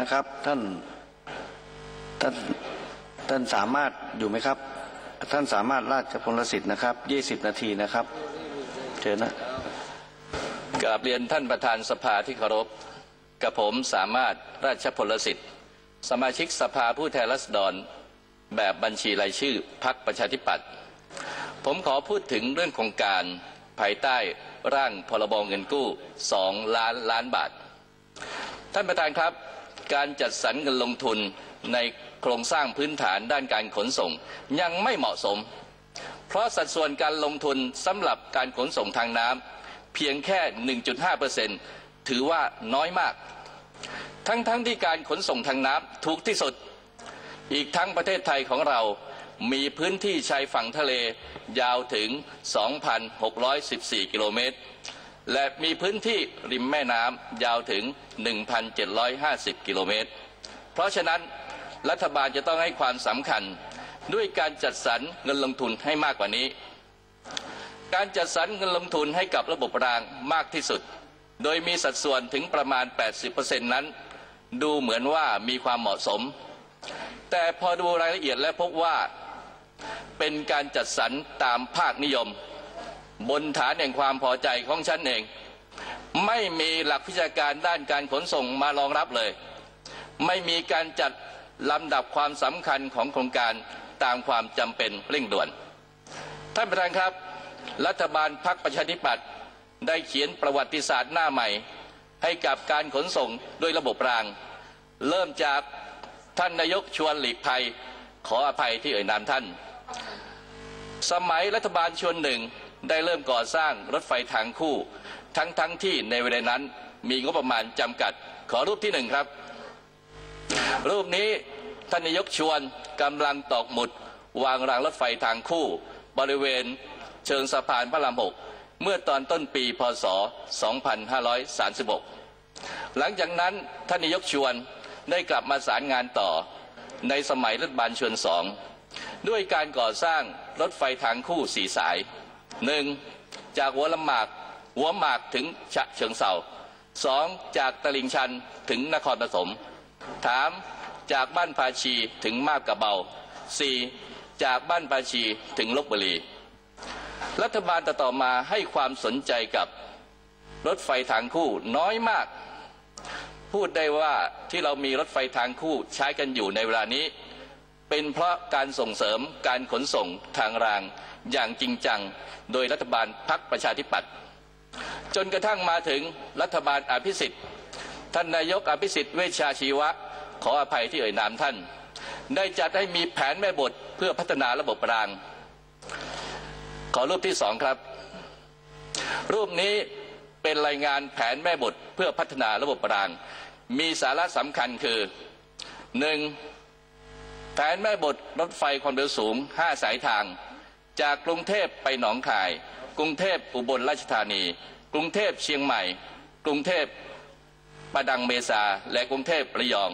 นะครับท่านท่านท่านสามารถอยู่ไหมครับ ท่านสามารถราชพลสิทธิ์นะครับยี่สิบนาทีนะครับเชิญนะกราบเรียนท่านประธานสภาที่เคารพกับผมสามารถราชพลสิทธิ์ สมาชิกสภาผู้แทนราษฎร แบบบัญชีรายชื่อพักประชาธิปัตย์ผมขอพูดถึงเรื่องโครงการภายใต้ร่างพรบเงินกู้2ล้านล้านบาท ท่านประธานครับ การจัดสรรเงินลงทุนในโครงสร้างพื้นฐานด้านการขนส่งยังไม่เหมาะสม เพราะสัดส่วนการลงทุนสำหรับการขนส่งทางน้ำเพียงแค่ 1.5%ถือว่าน้อยมาก ทั้งๆทที่การขนส่งทางน้ำถูกที่สุด อีกทั้งประเทศไทยของเรามีพื้นที่ชายฝั่งทะเลยาวถึง 2,614 กิโลเมตร และมีพื้นที่ริมแม่น้ำยาวถึง 1,750 กิโลเมตร เพราะฉะนั้นรัฐบาลจะต้องให้ความสำคัญด้วยการจัดสรรเงินลงทุนให้มากกว่านี้ การจัดสรรเงินลงทุนให้กับระบบรางมากที่สุด โดยมีสัดส่วนถึงประมาณ 80%นั้น ดูเหมือนว่ามีความเหมาะสม แต่พอดูรายละเอียดและพบว่า เป็นการจัดสรรตามภาคนิยม บนฐานแห่งความพอใจของฉันเอง ไม่มีหลักวิชาการด้านการขนส่งมารองรับเลย ไม่มีการจัดลำดับความสำคัญของโครงการตามความจำเป็นเร่งด่วน ท่านประธานครับ รัฐบาลพรรคประชาธิปัตย์ได้เขียนประวัติศาสตร์หน้าใหม่ ให้กับการขนส่งโดยระบบราง เริ่มจากท่านนายกชวนหลีกภัย ขออภัยที่เอ่ยนามท่าน สมัยรัฐบาลชวนหนึ่ง ได้เริ่มก่อสร้างรถไฟทางคู่ ทั้งทั้งที่ในเวลานั้นมีงบประมาณจำกัด ขอรูปที่หนึ่งครับ รูปนี้ท่านนายกชวนกำลังตอกหมุด วางรางรถไฟทางคู่ บริเวณเชิงสะพานพระรามหกเมื่อตอนต้นปีพศ 2536 หลังจากนั้นท่านนายกชวนได้กลับมาสารงานต่อในสมัยรัฐบาลชวนสองด้วยการก่อสร้างรถไฟทางคู่สี่สาย หนึ่งจากหัวลำหมาก หัวหมากถึงฉะเชิงเซาสองจากตลิ่งชันถึงนครปฐมถามจากบ้านภาชีถึงมาบกระเบาสี่จากบ้านภาชีถึงลบบุรี รัฐบาลต่อมาให้ความสนใจกับรถไฟทางคู่น้อยมาก พูดได้ว่าที่เรามีรถไฟทางคู่ใช้กันอยู่ในเวลานี้ เป็นเพราะการส่งเสริมการขนส่งทางรางอย่างจริงจัง โดยรัฐบาลพักประชาธิปัตย์จนกระทั่งมาถึงรัฐบาลอภิสิทธิ์ท่านนายกอภิสิทธิ์เวชชาชีวะ ขออภัยที่เอ่ยนามท่าน ได้จัดให้มีแผนแม่บทเพื่อพัฒนาระบบราง ขอรูปที่สองครับ รูปนี้เป็นรายงานแผนแม่บทเพื่อพัฒนาระบบราง มีสาระสำคัญคือหนึ่ง แผนแม่บทรถไฟความเร็วสูง 5 สายทาง จากกรุงเทพไปหนองคาย กรุงเทพอุบลราชธานี กรุงเทพเชียงใหม่ กรุงเทพประดังเมษาและกรุงเทพระยอง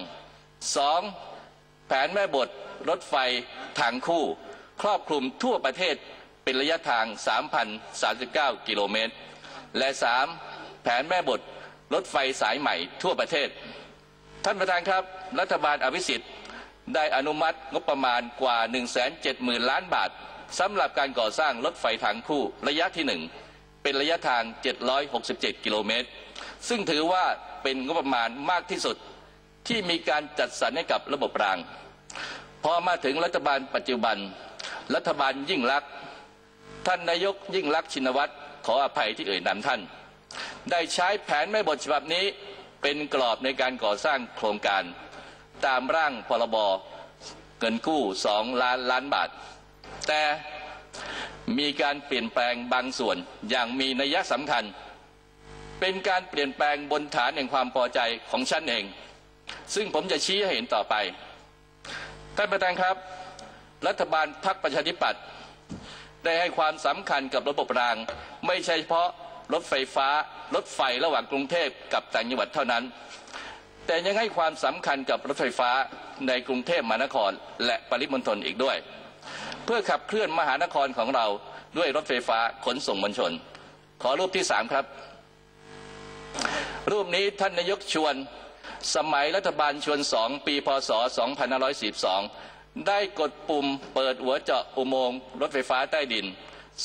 2. แผนแม่บทรถไฟทางคู่ ครอบคลุมทั่วประเทศเป็นระยะทาง 3,039 กิโลเมตร และ 3. แผนแม่บทรถไฟสายใหม่ทั่วประเทศ ท่านประธานครับ รัฐบาลอภิสิทธิ์ ได้อนุมัติงบประมาณกว่า 170,000 ล้านบาทสำหรับการก่อสร้างรถไฟทางคู่ระยะที่ 1 เป็นระยะทาง 767 กิโลเมตร ซึ่งถือว่าเป็นงบประมาณมากที่สุดที่มีการจัดสรรให้กับระบบราง พอมาถึงรัฐบาลปัจจุบัน รัฐบาลยิ่งลักษณ์ท่านนายกยิ่งลักษณ์ชินวัตรขออภัยที่เอ่ยนามท่าน ได้ใช้แผนแม่บทฉบับนี้เป็นกรอบในการก่อสร้างโครงการ ตามร่างพรบเงินกู้สองล้านล้านบาท แต่มีการเปลี่ยนแปลงบางส่วนอย่างมีนัยสำคัญ เป็นการเปลี่ยนแปลงบนฐานแห่งความพอใจของฉันเอง ซึ่งผมจะชี้ให้เห็นต่อไป ท่านประธานครับ รัฐบาลพรรคประชาธิปัตย์ได้ให้ความสำคัญกับระบบราง ไม่ใช่เฉพาะรถไฟฟ้า รถไฟระหว่างกรุงเทพกับต่างจังหวัดเท่านั้น แต่ยังให้ความสำคัญกับรถไฟฟ้าในกรุงเทพมหานคร และปริมณฑลอีกด้วย เพื่อขับเคลื่อนมหานครของเราด้วยรถไฟฟ้าขนส่งมวลชน ขอรูปที่สามครับ รูปนี้ท่านนายกชวน สมัยรัฐบาลชวนสองปีพศ 2542 ได้กดปุ่มเปิดหัวเจาะอุโมงค์รถไฟฟ้าใต้ดิน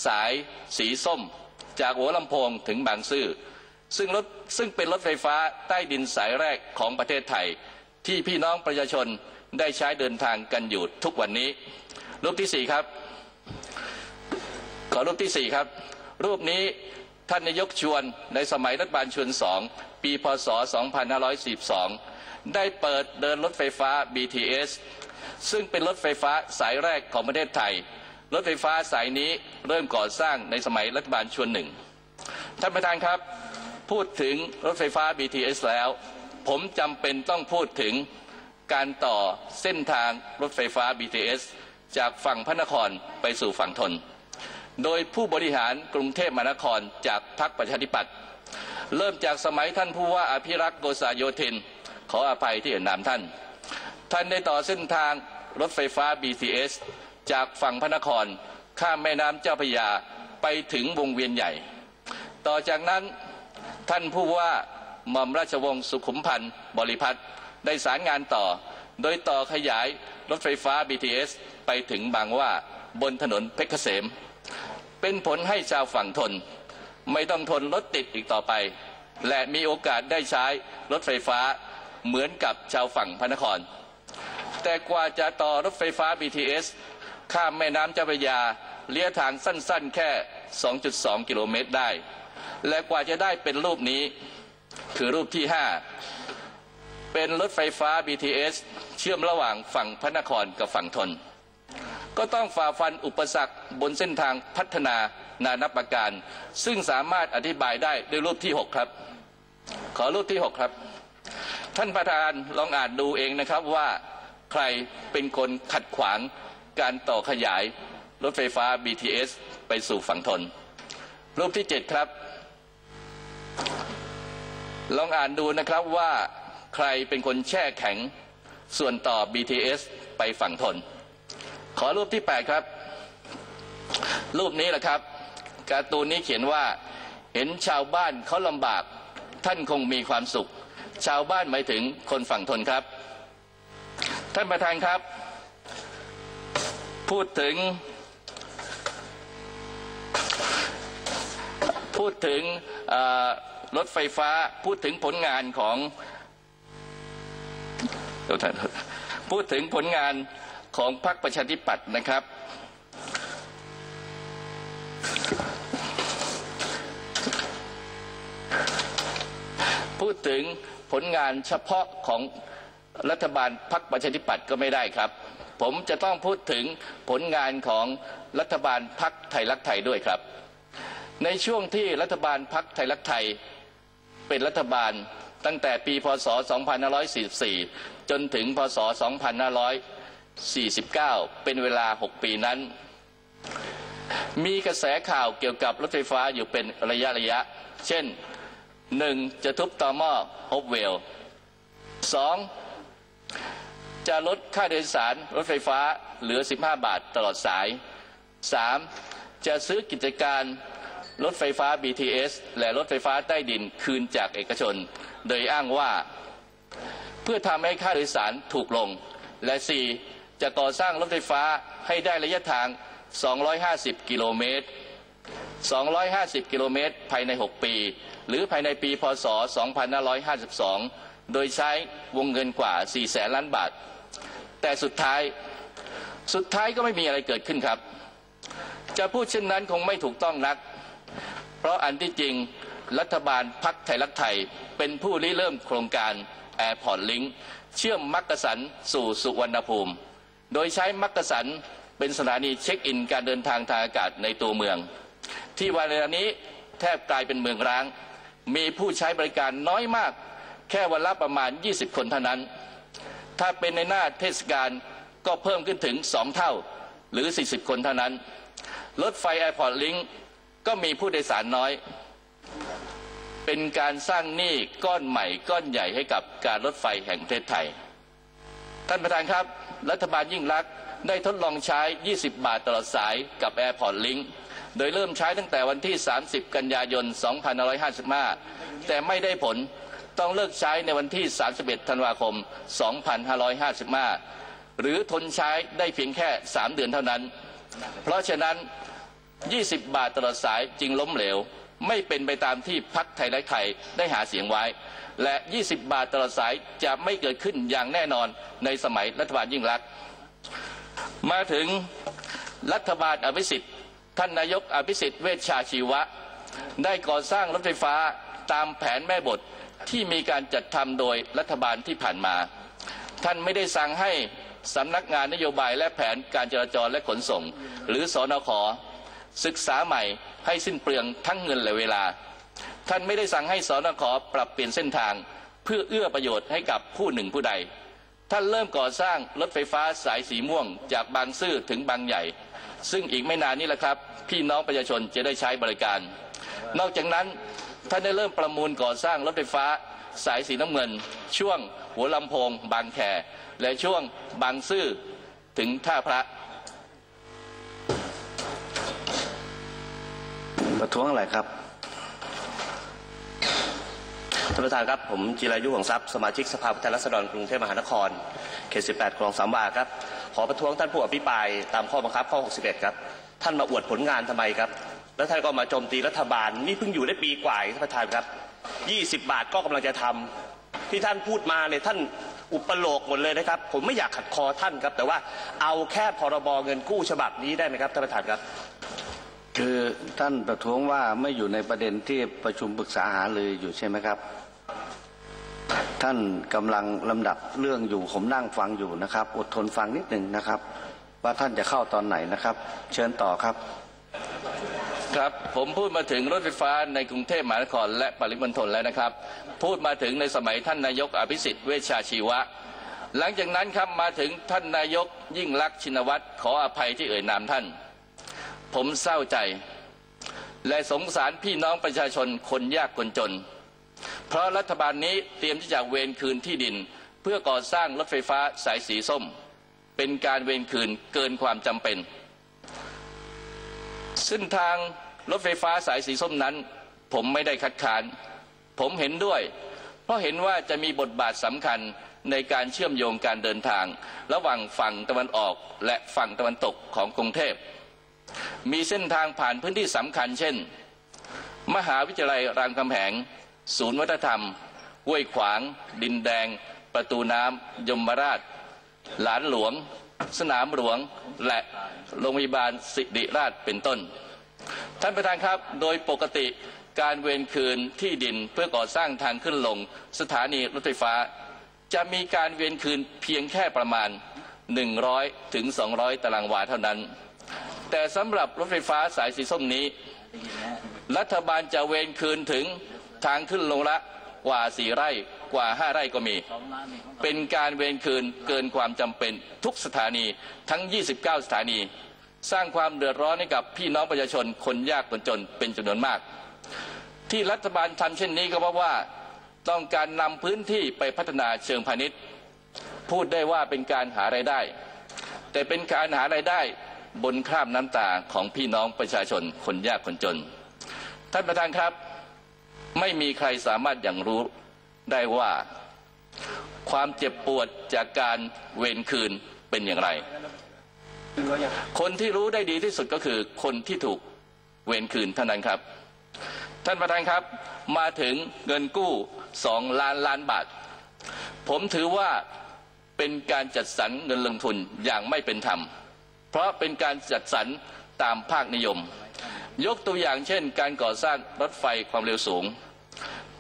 สายสีส้ม จากหัวลำโพงถึงบางซื่อ ซึ่งรถซึ่งเป็นรถไฟฟ้าใต้ดินสายแรกของประเทศไทย ที่พี่น้องประชาชนได้ใช้เดินทางกันอยู่ทุกวันนี้ รูปที่สี่ครับ ขอรูปที่สี่ครับ รูปนี้ท่านนายกชวนในสมัยรัฐบาลชวนสองปีพศ 2542 ได้เปิดเดินรถไฟฟ้า BTS ซึ่งเป็นรถไฟฟ้าสายแรกของประเทศไทย รถไฟฟ้าสายนี้เริ่มก่อสร้างในสมัยรัฐบาลชวนหนึ่ง ท่านประธานครับ พูดถึงรถไฟฟ้า BTS แล้ว ผมจำเป็นต้องพูดถึงการต่อเส้นทางรถไฟฟ้า BTS จากฝั่งพระนครไปสู่ฝั่งทน โดยผู้บริหารกรุงเทพมหานครจากพรรคประชาธิปัตย์เริ่มจากสมัยท่านผู้ว่าอภิรักษ์โกษาโยธิน ขออภัยที่เอ่ยนามท่าน ท่านได้ต่อเส้นทางรถไฟฟ้า BTS จากฝั่งพระนครข้ามแม่น้ำเจ้าพระยาไปถึงวงเวียนใหญ่ ต่อจากนั้น ท่านผู้ว่าหม่อมราชวงศ์สุขุมพันธ์บริพัตรได้สารงานต่อ โดยต่อขยายรถไฟฟ้า BTS ไปถึงบางว่าบนถนนเพชรเกษม เป็นผลให้ชาวฝั่งทน ไม่ต้องทนรถติดอีกต่อไป และมีโอกาสได้ใช้รถไฟฟ้าเหมือนกับชาวฝั่งพระนคร แต่กว่าจะต่อรถไฟฟ้า BTS ข้ามแม่น้ำเจ้าพระยาเลี้ยทางสั้นๆ แค่ 2.2 กิโลเมตรได้ และกว่าจะได้เป็นรูปนี้ คือรูปที่ 5 เป็นรถไฟฟ้า BTS เชื่อมระหว่างฝั่งพระนครกับฝั่งทน ก็ต้องฝ่าฟันอุปสรรคบนเส้นทางพัฒนานานับประการ ซึ่งสามารถอธิบายได้ด้วยรูปที่ 6 ครับ ขอรูปที่ 6 ครับ ท่านประธานลองอ่านดูเองนะครับว่าใครเป็นคนขัดขวางการต่อขยายรถไฟฟ้า BTS ไปสู่ฝั่งทน รูปที่ 7 ครับ ลองอ่านดูนะครับว่าใครเป็นคนแช่แข็งส่วนต่อ BTS ไปฝั่งทน ขอรูปที่ 8 ครับ รูปนี้แหละครับ การ์ตูนนี้เขียนว่าเห็นชาวบ้านเขาลำบาก ท่านคงมีความสุข ชาวบ้านหมายถึงคนฝั่งทนครับ ท่านประธานครับ พูดถึง พูดถึงอ่อ รถไฟฟ้าพูดถึงผลงานของพูดถึงผลงานของพรรคประชาธิปัตย์นะครับ พูดถึงผลงานเฉพาะของรัฐบาลพรรคประชาธิปัตย์ก็ไม่ได้ครับ ผมจะต้องพูดถึงผลงานของรัฐบาลพรรคไทยรักไทยด้วยครับ ในช่วงที่รัฐบาลพรรคไทยรักไทย เป็นรัฐบาลตั้งแต่ปีพศ 2544 จนถึงพศ 2549 เป็นเวลา 6 ปีนั้น มีกระแสข่าวเกี่ยวกับรถไฟฟ้าอยู่เป็นระยะระยะ เช่น 1. จะทุบต่อหม้อฮอบเวล 2. จะลดค่าโดยสารรถไฟฟ้าเหลือ 15 บาทตลอดสาย 3. จะซื้อกิจการ รถไฟฟ้า BTS และรถไฟฟ้าใต้ดินคืนจากเอกชน โดยอ้างว่าเพื่อทำให้ค่าโดยสารถูกลง และ 4. จะก่อสร้างรถไฟฟ้าให้ได้ระยะทาง 250 กิโลเมตร 250 กิโลเมตร ภายใน 6 ปี หรือภายในปี พศ 2552 โดยใช้วงเงินกว่า 4 แสนล้านบาท แต่สุดท้าย สุดท้ายก็ไม่มีอะไรเกิดขึ้นครับ จะพูดเช่นนั้นคงไม่ถูกต้องนัก ราะอันที่จริงรัฐบาลพักไทยรักไทย เป็นผู้ริเริ่มโครงการ Airport Link เชื่อมมักกะสันสู่สุวรรณภูมิ โดยใช้มักกะสันเป็นสถานีเช็คอินการเดินทางทางอากาศในตัวเมือง ที่วันนี้แทบกลายเป็นเมืองร้าง มีผู้ใช้บริการน้อยมาก แค่วันละประมาณ 20 คนเท่านั้น ถ้าเป็นในหน้าเทศกาลก็เพิ่มขึ้นถึง 2 เท่าหรือ 40 คนเท่านั้น รถไฟ Airport Link ก็มีผู้โดยสารน้อย เป็นการสร้างหนี้ก้อนใหม่ก้อนใหญ่ให้กับการรถไฟแห่งประเทศไทย ท่านประธานครับ รัฐบาลยิ่งรักษณ์ได้ทดลองใช้ 20 บาทตลอดสายกับ Airport Link โดยเริ่มใช้ตั้งแต่วันที่ 30 กันยายน 2555 แต่ไม่ได้ผลต้องเลิกใช้ในวันที่ 31 ธันวาคม 2555 หรือทนใช้ได้เพียงแค่ 3 เดือนเท่านั้น เพราะฉะนั้น 20 บาทตลอดสายจึงล้มเหลว ไม่เป็นไปตามที่พักไทยและไทยได้หาเสียงไว้ และ 20 บาทตลอดสายจะไม่เกิดขึ้นอย่างแน่นอนในสมัยรัฐบาลยิ่งรัก มาถึงรัฐบาลอภิสิทธิ์ท่านนายกอภิสิทธิ์เวชชาชีวะ ได้ก่อสร้างรถไฟฟ้าตามแผนแม่บทที่มีการจัดทำโดยรัฐบาลที่ผ่านมา ท่านไม่ได้สั่งให้สำนักงานนโยบายและแผนการจราจรและขนส่ง หรือสอนข ศึกษาใหม่ให้สิ้นเปลืองทั้งเงินและเวลา ท่านไม่ได้สั่งให้สอนขปรับเปลี่ยนเส้นทาง เพื่อเอื้อประโยชน์ให้กับผู้หนึ่งผู้ใด ท่านเริ่มก่อสร้างรถไฟฟ้าสายสีม่วง จากบางซื่อถึงบางใหญ่ ซึ่งอีกไม่นานนี้แหละครับ พี่น้องประชาชนจะได้ใช้บริการ นอกจากนั้นท่านได้เริ่มประมูลก่อสร้างรถไฟฟ้าสายสีน้ำเงิน ช่วงหัวลำโพง บางแคและช่วงบางซื่อถึงท่าพระ ประท้วงอะไรครับท่านประธานครับ ผมจิรายุห่วงทรัพย์สมาชิกสภาผู้แทนราษฎรกรุงเทพมหานครเขต 18 คลองสามวาครับ ขอประท้วงท่านผู้อภิปรายตามข้อบังคับข้อ 61 ครับ ท่านมาอวดผลงานทำไมครับ แล้วท่านก็มาโจมตีรัฐบาลนี่เพิ่งอยู่ได้ปีกว่าท่านประธานครับ 20 บาทก็กำลังจะทำที่ท่านพูดมาเนี่ยท่านอุปโลกหมดเลยนะครับ ผมไม่อยากขัดคอท่านครับ แต่ว่าเอาแค่พรบเงินกู้ฉบับนี้ได้ไหมครับท่านประธานครับ ท่านประท้วงว่าไม่อยู่ในประเด็นที่ประชุมปรึกษาหารืออยู่ใช่ไหมครับ ท่านกำลังลำดับเรื่องอยู่ผมนั่งฟังอยู่นะครับ อดทนฟังนิดหนึ่งนะครับ ว่าท่านจะเข้าตอนไหนนะครับ เชิญต่อครับ ครับผมพูดมาถึงรถไฟฟ้าในกรุงเทพมหานครและปริมณฑลแล้วนะครับ พูดมาถึงในสมัยท่านนายกอภิสิทธิ์เวชชาชีวะหลังจากนั้นครับมาถึงท่านนายกยิ่งลักษณ์ชินวัตรขออภัยที่เอ่ยนามท่าน ผมเศร้าใจ และสงสารพี่น้องประชาชนคนยากคนจน เพราะรัฐบาลนี้เตรียมที่จะเวรคืนที่ดิน เพื่อก่อสร้างรถไฟฟ้าสายสีส้ม เป็นการเวรคืนเกินความจำเป็น ซึ่งทางรถไฟฟ้าสายสีส้มนั้น ผมไม่ได้คัดค้าน ผมเห็นด้วย เพราะเห็นว่าจะมีบทบาทสำคัญในการเชื่อมโยงการเดินทาง ระหว่างฝั่งตะวันออกและฝั่งตะวันตกของกรุงเทพ มีเส้นทางผ่านพื้นที่สำคัญเช่น มหาวิทยาลัยรามคำแหง ศูนย์วัฒนธรรมห้วยขวาง ดินแดง ประตูน้ำยมราช หลานหลวง สนามหลวง และโรงพยาบาลสิริราชเป็นต้น ท่านประธานครับโดยปกติการเวรคืนที่ดินเพื่อก่อสร้างทางขึ้นลง สถานีรถไฟฟ้า จะมีการเวรคืนเพียงแค่ประมาณ 100ถึง200 ตารางวาเท่านั้น แต่สำหรับรถไฟฟ้าสายสีส้มนี้ รัฐบาลจะเวรคืนถึงทางขึ้นลงละกว่า4ไร่กว่า5ไร่ก็มี เป็นการเวรคืนเกินความจำเป็นทุกสถานีทั้ง 29 สถานี สร้างความเดือดร้อนให้กับพี่น้องประชาชนคนยากคนจนเป็นจำนวนมาก ที่รัฐบาลทำเช่นนี้ก็เพราะว่าต้องการนำพื้นที่ไปพัฒนาเชิงพาณิชย์ พูดได้ว่าเป็นการหาไรายได้ แต่เป็นการหาไรายได้ บนคราบน้ำตาของพี่น้องประชาชนคนยากคนจน ท่านประธานครับ ไม่มีใครสามารถอย่างรู้ได้ว่า ความเจ็บปวดจากการเวรคืนเป็นอย่างไร คนที่รู้ได้ดีที่สุดก็คือคนที่ถูกเวรคืนเท่านั้นครับ ท่านประธานครับ มาถึงเงินกู้สองล้านล้านบาท ผมถือว่าเป็นการจัดสรรเงินลงทุนอย่างไม่เป็นธรรม เพราะเป็นการจัดสรรตามภาคนิยม ยกตัวอย่างเช่น การก่อสร้างรถไฟความเร็วสูง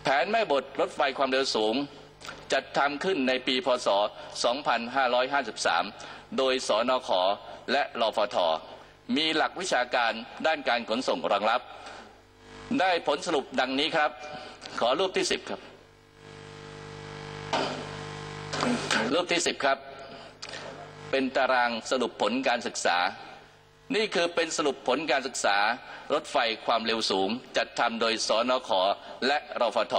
แผนแม่บทรถไฟความเร็วสูง จัดทำขึ้นในปีพศ 2553 โดยสนขและรฟท มีหลักวิชาการด้านการขนส่งรองรับ ได้ผลสรุปดังนี้ครับ ขอรูปที่ 10 ครับ รูปที่ 10 ครับ เป็นตารางสรุปผลการศึกษา นี่คือเป็นสรุปผลการศึกษา รถไฟความเร็วสูง จัดทำโดยสนขและรฟท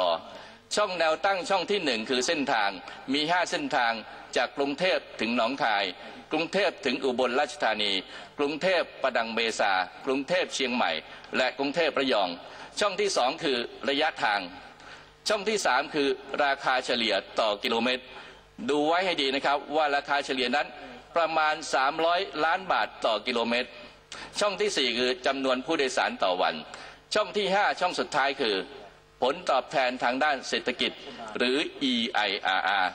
ช่องแนวตั้งช่องที่หนึ่งคือเส้นทางมี 5 เส้นทางจากกรุงเทพถึงหนองคาย กรุงเทพถึงอุบลราชธานี กรุงเทพประดังเบซา กรุงเทพเชียงใหม่ และกรุงเทพระยอง ช่องที่สองคือระยะทาง ช่องที่สามคือราคาเฉลี่ยต่อกิโลเมตร ดูไว้ให้ดีนะครับว่าราคาเฉลี่ยนั้น ประมาณ 300 ล้านบาทต่อกิโลเมตร ช่องที่สี่คือจำนวนผู้โดยสารต่อวัน ช่องที่ห้าช่องสุดท้ายคือ ผลตอบแทนทางด้านเศรษฐกิจหรือ EIRR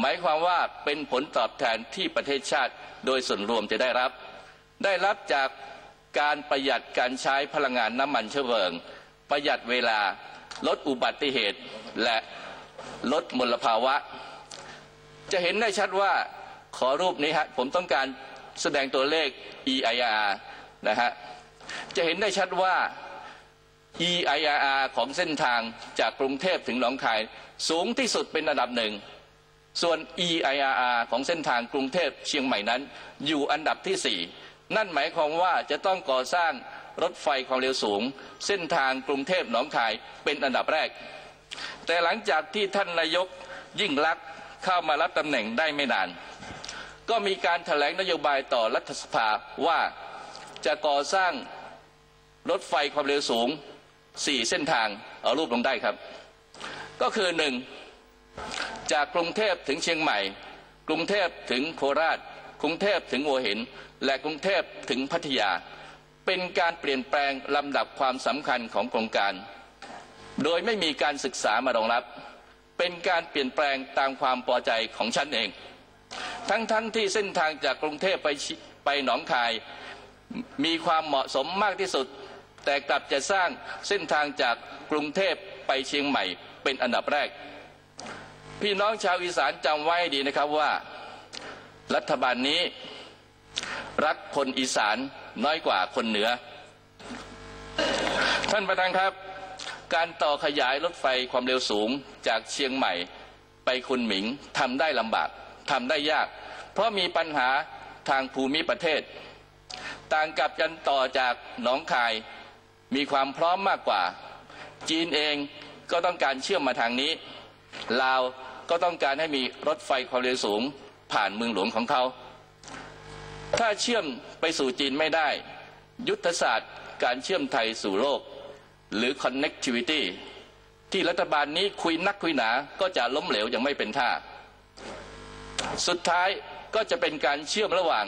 หมายความว่าเป็นผลตอบแทนที่ประเทศชาติโดยส่วนรวมจะได้รับ ได้รับจากการประหยัดการใช้พลังงานน้ำมันเชื้อเพลิง ประหยัดเวลาลดอุบัติเหตุและลดมลภาวะ จะเห็นได้ชัดว่า ขอรูปนี้ฮะผมต้องการแสดงตัวเลข EIR นะฮะจะเห็นได้ชัดว่า EIR ของเส้นทางจากกรุงเทพถึงหนองคาย สูงที่สุดเป็นอันดับหนึ่ง ส่วน EIR ของเส้นทางกรุงเทพเชียงใหม่นั้น อยู่อันดับที่สี่นั่นหมายความว่าจะต้องก่อสร้างรถไฟความเร็วสูง เส้นทางกรุงเทพหนองคายเป็นอันดับแรก แต่หลังจากที่ท่านนายกยิ่งลักษณ์เข้ามารับตำแหน่งได้ไม่นาน ก็มีการแถลงนโยบายต่อรัฐสภาว่าจะก่อสร้างรถไฟความเร็วสูงสี่เส้นทางเอารูปลงได้ครับ ก็คือหนึ่งจากกรุงเทพถึงเชียงใหม่ กรุงเทพถึงโคราช กรุงเทพถึงหัวหิน และกรุงเทพถึงพัทยา เป็นการเปลี่ยนแปลงลำดับความสำคัญของโครงการ โดยไม่มีการศึกษามารองรับ เป็นการเปลี่ยนแปลงตามความพอใจของฉันเอง ทั้งๆทที่เส้นทางจากกรุงเทพไปไปหนองคาย มีความเหมาะสมมากที่สุด แต่กลับจะสร้างเส้นทางจากกรุงเทพไปเชียงใหม่เป็นอันดับแรก พี่น้องชาวอีสานจำไว้ดีนะครับว่า รัฐบาลนี้ รักคนอีสานน้อยกว่าคนเหนือ ท่านประธานครับ การต่อขยายรถไฟความเร็วสูงจากเชียงใหม่ไปคุณหมิงทำได้ลำบาก ทำได้ยาก เพราะมีปัญหาทางภูมิประเทศ ต่างกับกันต่อจากหนองคายมีความพร้อมมากกว่า จีนเองก็ต้องการเชื่อมมาทางนี้ ลาวก็ต้องการให้มีรถไฟความเร็วสูงผ่านเมืองหลวงของเขา ถ้าเชื่อมไปสู่จีนไม่ได้ ยุทธศาสตร์การเชื่อมไทยสู่โลก หรือ connectivity ที่รัฐบาลนี้คุยนักคุยหนาก็จะล้มเหลวอย่างไม่เป็นท่า สุดท้ายก็จะเป็นการเชื่อมระหว่าง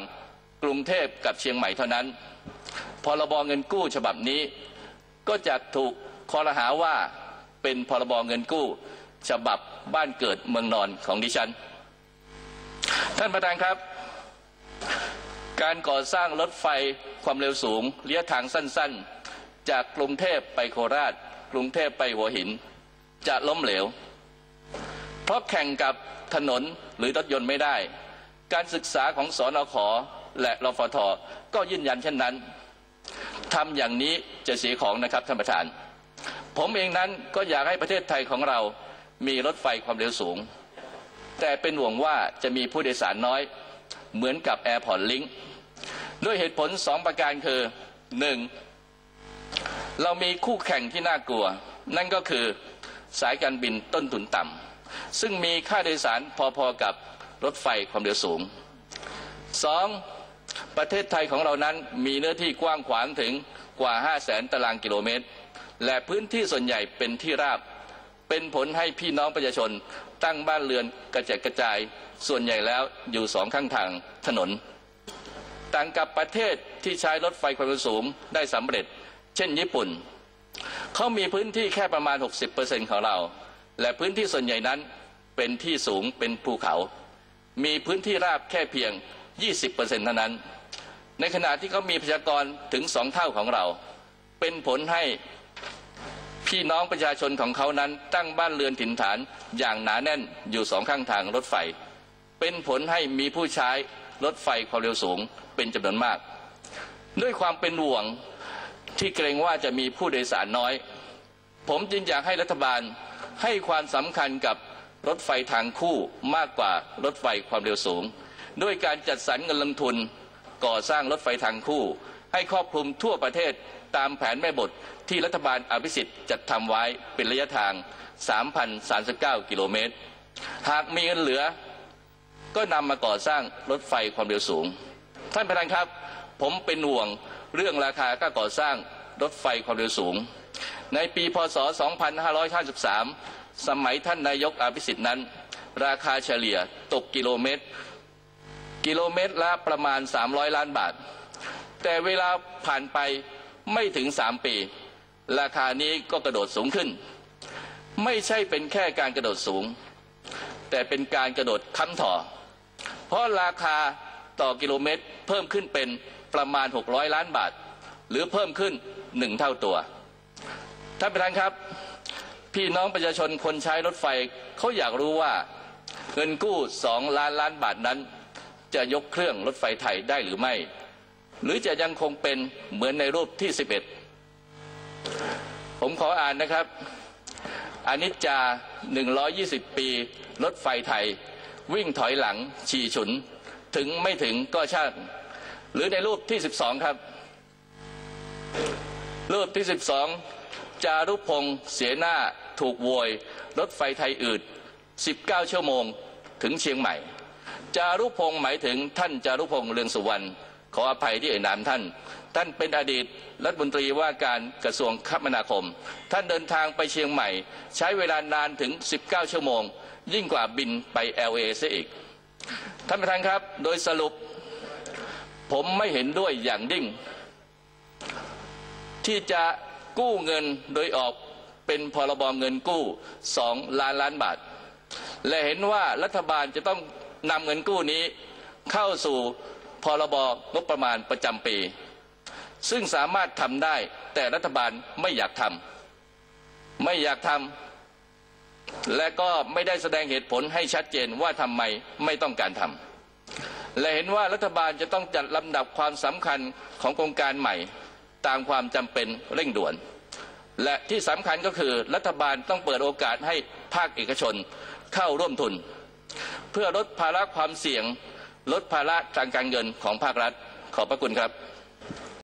กรุงเทพกับเชียงใหม่เท่านั้น พรบเงินกู้ฉบับนี้ ก็จะถูกคอรหาว่าเป็นพรบเงินกู้ ฉบับบ้านเกิดเมืองนอนของดิฉัน ท่านประธานครับ การก่อสร้างรถไฟความเร็วสูงระยะทางสั้นๆ จากกรุงเทพไปโคราช กรุงเทพไปหัวหิน จะล้มเหลว เพราะแข่งกับถนนหรือรถยนต์ไม่ได้ การศึกษาของสอนอขอและรฟทก็ยืนยันเช่นนั้นทำอย่างนี้จะเสียของนะครับท่านประธาน ผมเองนั้นก็อยากให้ประเทศไทยของเรามีรถไฟความเร็วสูง แต่เป็นห่วงว่าจะมีผู้โดยสารน้อย เหมือนกับ Airport Link ด้วยเหตุผลสองประการคือหนึ่งเรามีคู่แข่งที่น่ากลัว นั่นก็คือสายการบินต้นทุนต่ำ ซึ่งมีค่าโดยสารพอๆกับรถไฟความเร็วสูงสองประเทศไทยของเรานั้นมีเนื้อที่กว้างขวางถึงกว่า 5 0 0แสนตารางกิโลเมตร และพื้นที่ส่วนใหญ่เป็นที่ราบ เป็นผลให้พี่น้องประชาชนตั้งบ้านเรือนกระจายกระจาย ส่วนใหญ่แล้วอยู่สองข้างทางถนน ต่างกับประเทศที่ใช้รถไฟความเร็วสูงได้สำเร็จ เช่นญี่ปุ่น เขามีพื้นที่แค่ประมาณ 60%ของเรา และพื้นที่ส่วนใหญ่นั้น เป็นที่สูงเป็นภูเขา มีพื้นที่ราบแค่เพียง 20%เท่านั้น ในขณะที่เขามีประชากรถึงสองเท่าของเรา เป็นผลให้พี่น้องประชาชนของเขานั้นตั้งบ้านเรือนถิ่นฐานอย่างหนาแน่นอยู่สองข้างทางรถไฟ เป็นผลให้มีผู้ใช้รถไฟความเร็วสูงเป็นจำนวนมาก ด้วยความเป็นห่วงที่เกรงว่าจะมีผู้โดยสารน้อย ผมจึงอยากให้รัฐบาลให้ความสำคัญกับ รถไฟทางคู่มากกว่ารถไฟความเร็วสูง ด้วยการจัดสรรเงินลงทุนก่อสร้างรถไฟทางคู่ ให้ครอบคลุมทั่วประเทศตามแผนแม่บทที่รัฐบาลอภิสิทธิ์จัดทำไว้เป็นระยะทาง 3,039 กิโลเมตร หากมีเงินเหลือ ก็นำมาก่อสร้างรถไฟความเร็วสูง ท่านประธานครับ ผมเป็นห่วงเรื่องราคาการก่อสร้างรถไฟความเร็วสูง ในปีพศ 2553 สมัยท่านนายกอภิสิทธิ์นั้น ราคาเฉลี่ยตกกิโลเมตร กิโลเมตรละประมาณ 300 ล้านบาท แต่เวลาผ่านไปไม่ถึง 3 ปี ราคานี้ก็กระโดดสูงขึ้น ไม่ใช่เป็นแค่การกระโดดสูง แต่เป็นการกระโดดค้ำถ่อเพราะราคาต่อกิโลเมตรเพิ่มขึ้นเป็นประมาณ 600 ล้านบาท หรือเพิ่มขึ้นหนึ่งเท่าตัว ท่านประธานครับ พี่น้องประชาชนคนใช้รถไฟเขาอยากรู้ว่าเงินกู้สองล้านล้านบาทนั้น จะยกเครื่องรถไฟไทยได้หรือไม่ หรือจะยังคงเป็นเหมือนในรูปที่ 11 ผมขออ่านนะครับอนิจจา 120 ปี รถไฟไทย วิ่งถอยหลัง ฉี่ฉุน ถึงไม่ถึงก็ช่างหรือในรูปที่ 12 ครับ รูปที่ 12 จารุพงษ์เสียหน้า ถูกโวยรถไฟไทยอืด 19 ชั่วโมงถึงเชียงใหม่ จารุพงษ์หมายถึงท่านจารุพงษ์เรืองสุวรรณขออภัยที่เอ่ยนามท่าน ท่านเป็นอดีตรัฐมนตรีว่าการกระทรวงคมนาคม ท่านเดินทางไปเชียงใหม่ ใช้เวลานานถึง 19 ชั่วโมง ยิ่งกว่าบินไป LA เสียอีก ท่านประธานครับ โดยสรุป ผมไม่เห็นด้วยอย่างยิ่งที่จะกู้เงินโดยออก เป็นพรบเงินกู้สองล้านล้านบาท และเห็นว่ารัฐบาลจะต้องนำเงินกู้นี้เข้าสู่พรบงบประมาณประจำปี ซึ่งสามารถทำได้แต่รัฐบาลไม่อยากทำไม่อยากทำและก็ไม่ได้แสดงเหตุผลให้ชัดเจนว่าทำไมไม่ต้องการทำและเห็นว่ารัฐบาลจะต้องจัดลำดับความสำคัญของโครงการใหม่ ตามความจำเป็นเร่งด่วน และที่สำคัญก็คือรัฐบาลต้องเปิดโอกาสให้ภาคเอกชนเข้าร่วมทุน เพื่อลดภาระความเสี่ยง ลดภาระทางการเงินของภาครัฐ ขอบพระคุณครับ